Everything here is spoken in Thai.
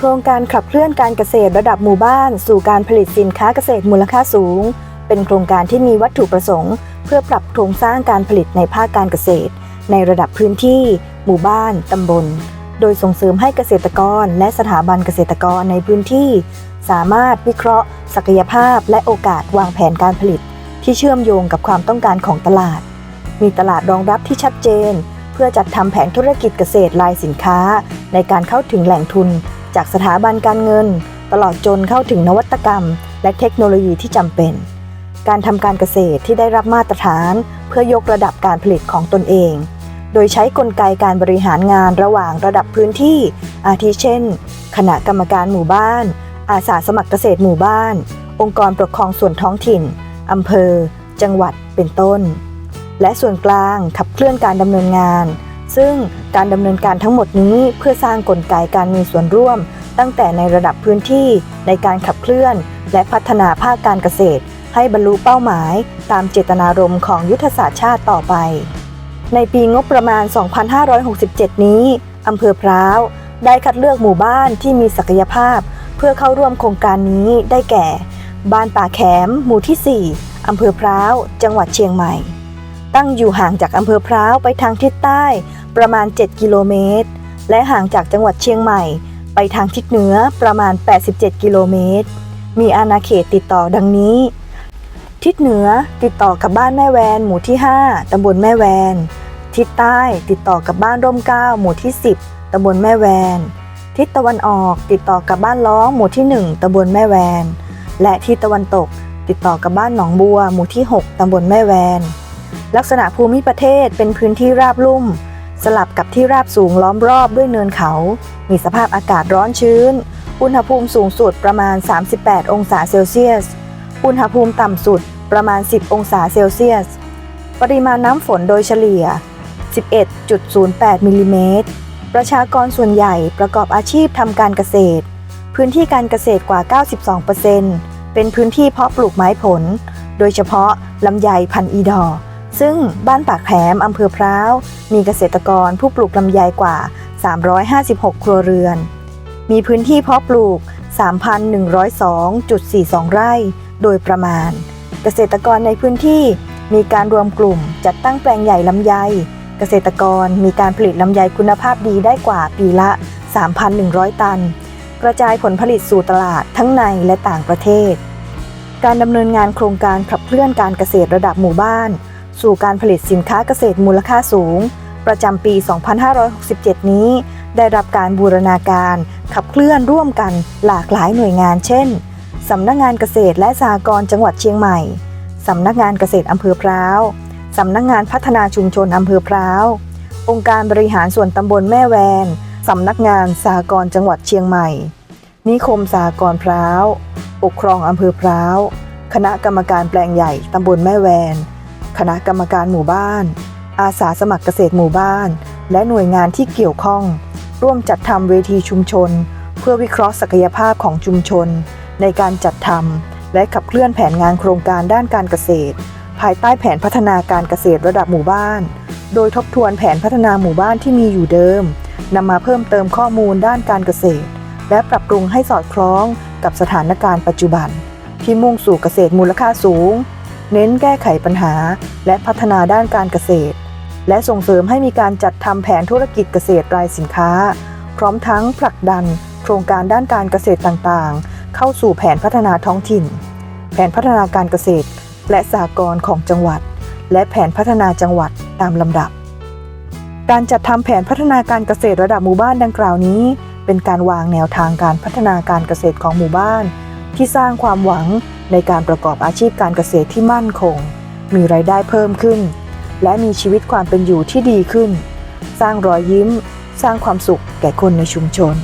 โครงการขับเคลื่อนการเกษตรระดับหมู่บ้าน สู่การผลิตสินค้าเกษตรมูลค่าสูง เป็นโครงการที่มีวัตถุประสงค์ เพื่อปรับโครงสร้างการผลิตในภาคการเกษตร ในระดับพื้นที่ หมู่บ้าน ตำบล โดยส่งเสริมให้เกษตรกรและสถาบันเกษตรกรในพื้นที่ สามารถวิเคราะห์ ศักยภาพและโอกาสวางแผนการผลิต ที่เชื่อมโยงกับความต้องการของตลาด มีตลาดรองรับที่ชัดเจน เพื่อจัดทำแผนธุรกิจเกษตรลายสินค้า ในการเข้าถึงแหล่งทุน จากสถาบันการเงิน ตลอดจนเข้าถึงนวัตกรรม และเทคโนโลยีที่จำเป็น การทำการเกษตรที่ได้รับมาตรฐานเพื่อยกระดับการผลิตของตนเอง โดยใช้กลไกการบริหารงานระหว่างระดับพื้นที่ อาทิเช่น คณะกรรมการหมู่บ้าน อาสาสมัครเกษตรหมู่บ้าน องค์กรปกครองส่วนท้องถิ่นอำเภอ จังหวัดเป็นต้น และส่วนกลางขับเคลื่อนการดำเนินงาน ซึ่งการดำเนินการทั้งหมดนี้เพื่อสร้างกลไกการมีส่วนร่วม ตั้งแต่ในระดับพื้นที่ในการขับเคลื่อน และพัฒนาภาคการเกษตร ให้บรรลุเป้าหมาย ตามเจตนารมณ์ของยุทธศาสตร์ชาติต่อไป ในปีงบประมาณ 2567 นี้อำเภอพร้าวได้คัดเลือกหมู่บ้านที่มีศักยภาพ เพื่อเข้าร่วมโครงการนี้ได้แก่ บ้านป่าแขมหมู่ที่ 4อำเภอพร้าว จังหวัดเชียงใหม่ ตั้งอยู่ห่างจากอำเภอพร้าวไปทางทิศใต้ ประมาณ 7 กิโลเมตร และห่างจากจังหวัดเชียงใหม่ ไปทางทิศเหนือประมาณ 87 กิโลเมตร มีอาณาเขตติดต่อดังนี้ ทิศเหนือติดต่อกับบ้านแม่แวนหมู่ที่ 5 ตำบลแม่แวน ทิศใต้ติดต่อกับบ้านร่มเกล้าหมู่ที่ 10 ตำบลแม่แวน ทิศตะวันออกติดต่อกับบ้านล้อหมู่ที่ 1 ตำบลแม่แวน และทิศตะวันตกติดต่อกับบ้านหนองบัว หมู่ที่ 6 ตำบลแม่แวน ลักษณะภูมิประเทศเป็นพื้นที่ราบลุ่ม สลับกับที่ราบสูงล้อมรอบด้วยเนินเขา มีสภาพอากาศร้อนชื้น อุณหภูมิสูงสุดประมาณ 38 องศาเซลเซียส อุณหภูมิต่ำสุดประมาณ 10 องศาเซลเซียส ปริมาณน้ำฝนโดยเฉลี่ย 11.08 มิลลิเมตร ประชากรส่วนใหญ่ประกอบอาชีพทำการเกษตร พื้นที่การเกษตรกว่า 92%เป็นพื้นที่เพาะปลูกไม้ผล โดยเฉพาะลำไยพันอีดอร์ ซึ่งบ้านปากแผมอำเภอพร้าว มีเกษตรกรผู้ปลูกลำไยกว่า 356 ครัวเรือน มีพื้นที่เพาะปลูก 3,102.42 ไร่ โดยประมาณ เกษตรกรในพื้นที่มีการรวมกลุ่มจัดตั้งแปลงใหญ่ลำไย เกษตรกรมีการผลิตลำไยคุณภาพดีได้กว่าปีละ 3,100 ตัน กระจายผลผลิตสู่ตลาดทั้งในและต่างประเทศ การดำเนินงานโครงการขับเคลื่อนการเกษตรระดับหมู่บ้าน สู่การผลิตสินค้าเกษตรมูลค่าสูง ประจำปี 2567 นี้ ได้รับการบูรณาการขับเคลื่อนร่วมกันหลากหลายหน่วยงาน เช่น สำนักงานเกษตรและสหกรณ์จังหวัดเชียงใหม่ สำนักงานเกษตรอำเภอพร้าวสำนักงานพัฒนาชุมชนอำเภอพร้าว องค์การบริหารส่วนตำบลแม่แวน สำนักงานสหกรณ์จังหวัดเชียงใหม่ นิคมสหกรณ์พร้าว ปกครองอำเภอพร้าว คณะกรรมการแปลงใหญ่ตำบลแม่แวน คณะกรรมการหมู่บ้าน อาสาสมัครเกษตรหมู่บ้าน และหน่วยงานที่เกี่ยวข้อง ร่วมจัดทำเวทีชุมชน เพื่อวิเคราะห์ศักยภาพของชุมชน ในการจัดทำและขับเคลื่อนแผนงานโครงการด้านการเกษตร ภายใต้แผนพัฒนาการเกษตรระดับหมู่บ้าน โดยทบทวนแผนพัฒนาหมู่บ้านที่มีอยู่เดิมนำมาเพิ่มเติมข้อมูลด้านการเกษตร และปรับปรุงให้สอดคล้องกับสถานการณ์ปัจจุบัน ที่มุ่งสู่เกษตรมูลค่าสูง เน้นแก้ไขปัญหา และพัฒนาด้านการเกษตร และส่งเสริมให้มีการจัดทำแผนธุรกิจเกษตรรายสินค้า พร้อมทั้งผลักดัน โครงการด้านการเกษตรต่างๆ เข้าสู่แผนพัฒนาท้องถิ่น แผนพัฒนาการเกษตร และสหกรณ์ของจังหวัด และแผนพัฒนาจังหวัดตามลำดับ การจัดทำแผนพัฒนาการเกษตรระดับหมู่บ้านดังกล่าวนี้ เป็นการวางแนวทางการพัฒนาการเกษตรของหมู่บ้าน ที่สร้างความหวัง ในการประกอบอาชีพการเกษตรที่มั่นคง มีรายได้เพิ่มขึ้น และมีชีวิตความเป็นอยู่ที่ดีขึ้น สร้างรอยยิ้ม สร้างความสุขแก่คนในชุมชน